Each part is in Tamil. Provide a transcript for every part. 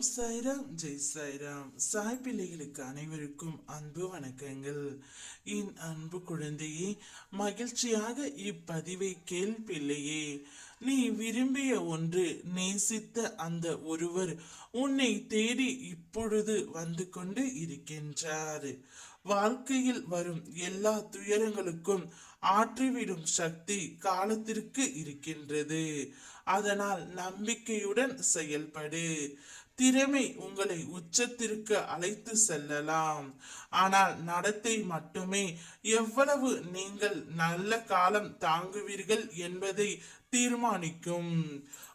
சாய்ராம் ஜெய் சாய்ராம் சாய் பிள்ளைகளுக்கு அனைவருக்கும் அன்பு வணக்கங்கள். என் அன்பு குழந்தையே மகிழ்ச்சியாக இப்பதிவை கேள் பிள்ளையே. நீ விரும்பிய ஒன்று நேசித்த அந்த ஒருவர் உன்னை தேடி இப்பொழுது வந்து கொண்டு இருக்கின்றார். வாழ்க்கையில் வரும் எல்லா துயரங்களுக்கும் ஆற்றிவிடும் சக்தி காலத்திற்கு இருக்கின்றது. அதனால் நம்பிக்கையுடன் செயல்படு. திறமை உங்களை உச்சத்திற்கு அழைத்து செல்லலாம். ஆனால் நடத்தை மட்டுமே. எவ்வளவு நீங்கள் நல்ல காலம் தாங்குவீர்கள் என்பதை தீர்மானிக்கும்.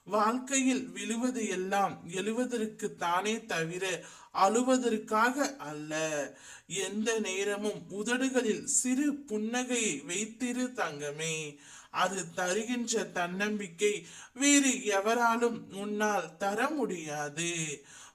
வாழ்க்கையில் விழுவது எல்லாம் எழுவதற்கு தானே தவிர அழுவதற்காக அல்ல. எந்த நேரமும் உதடுகளில் சிறு புன்னகையை வைத்திரு தங்கமே. அது தருகின்ற தன்னம்பிக்கை வேறு எவராலும் உன்னால் தர முடியாது.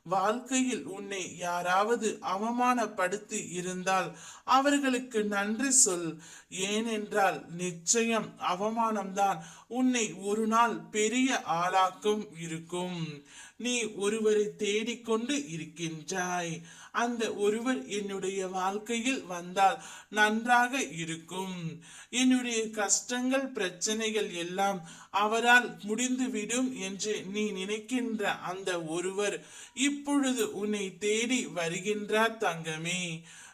வாழ்க்கையில் உன்னை யாராவது அவமானப்படுத்தி இருந்தால் அவர்களுக்கு நன்றி சொல். ஏனென்றால் நிச்சயம் அவமானம்தான் உன்னை ஒரு நாள் பெரிய ஆளாக்கும் இருக்கும். நீ ஒருவரை தேடிக்கொண்டு இருக்கின்றாய். அந்த ஒருவர் என்னுடைய வாழ்க்கையில் வந்தால் நன்றாக இருக்கும். என்னுடைய கஷ்டங்கள் பிரச்சனைகள் எல்லாம் அவரால் முடிந்துவிடும் என்று நீ நினைக்கின்ற அந்த ஒருவர் இப்பொழுது உன்னை தேடி வருகின்றார் தங்கமே.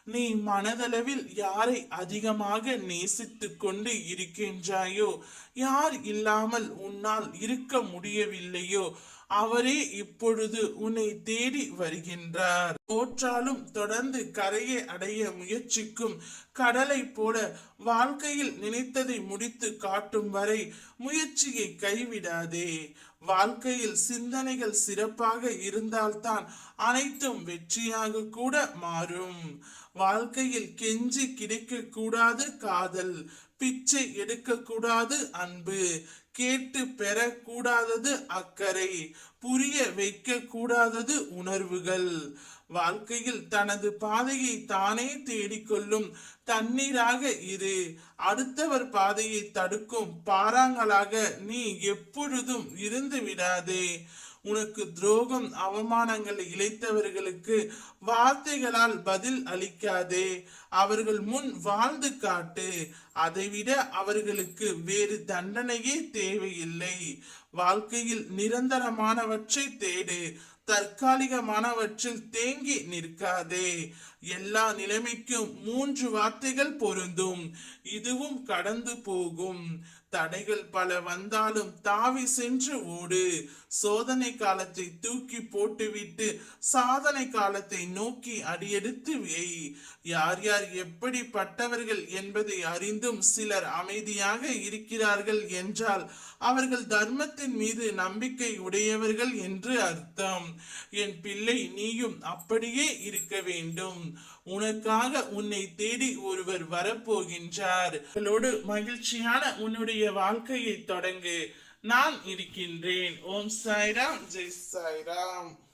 நீ மனதளவில் யாரை அதிகமாக நேசித்துக் கொண்டு இருக்கின்றாயோ? யார் இல்லாமல் உன்னால் இருக்க முடியவில்லையோ? அவரே இப்பொழுது உன்னை தேடி வருகின்றார். தோற்றாலும் தொடர்ந்து கரையை அடைய முயற்சிக்கும் கடலை போல வாழ்க்கையில் நினைத்ததை முடித்து காட்டும் வரை முயற்சியை கைவிடாதே. வாழ்க்கையில் சிந்தனைகள் சிறப்பாக இருந்தால்தான் அனைத்தும் வெற்றியாக கூட மாறும். வாழ்க்கையில் கெஞ்சி கிடைக்க கூடாது காதல் பிச்சை எடுக்கக்கூடாது அன்பு கேட்டு பெறக்கூடாதது அக்கறை புரிய வைக்க கூடாதது உணர்வுகள். வாழ்க்கையில் தனது பாதையை தானே தேடிக்கொள்ளும் தண்ணீராக இரு. அடுத்தவர் பாதையை தடுக்கும் பாறாங்களாக நீ எப்பொழுதும் இருந்து விடாதே. உனக்கு துரோகம் அவமானங்களை இழைத்தவர்களுக்கு வார்த்தைகளால் பதில் அளிக்காதே. அவர்கள் முன் வாழ்ந்து காட்டு. அதைவிட அவர்களுக்கு வேறு தண்டனையே தேவையில்லை. வாழ்க்கையில் நிரந்தரமானவற்றை தேடு. தற்காலிகமானவற்றில் தேங்கி நிற்காதே. எல்லா நிலைமைக்கும் மூன்று வார்த்தைகள் பொருந்தும். இதுவும் கடந்து போகும். தடைகள் பல வந்தாலும் தாவி சென்று ஓடு. சோதனை காலத்தை தூக்கி போட்டுவிட்டு சாதனை காலத்தை நோக்கி அடியெடுத்து வை. யார் யார் சிலர் எப்படிப்பட்டவர்கள் என்பதை அறிந்தும் சிலர் அமைதியாக இருக்கிறார்கள் என்றால் அவர்கள் தர்மத்தின் மீது நம்பிக்கை உடையவர்கள் என்று அர்த்தம். என் பிள்ளை நீயும் அப்படியே இருக்க வேண்டும். உனக்காக உன்னை தேடி ஒருவர் வரப்போகின்றார். அவர்களோடு மகிழ்ச்சியான உன்னுடைய வாழ்க்கையை தொடங்கு. நான் இருக்கின்றேன். ஓம் சாய்ராம். ஜெய் சாய்ராம்.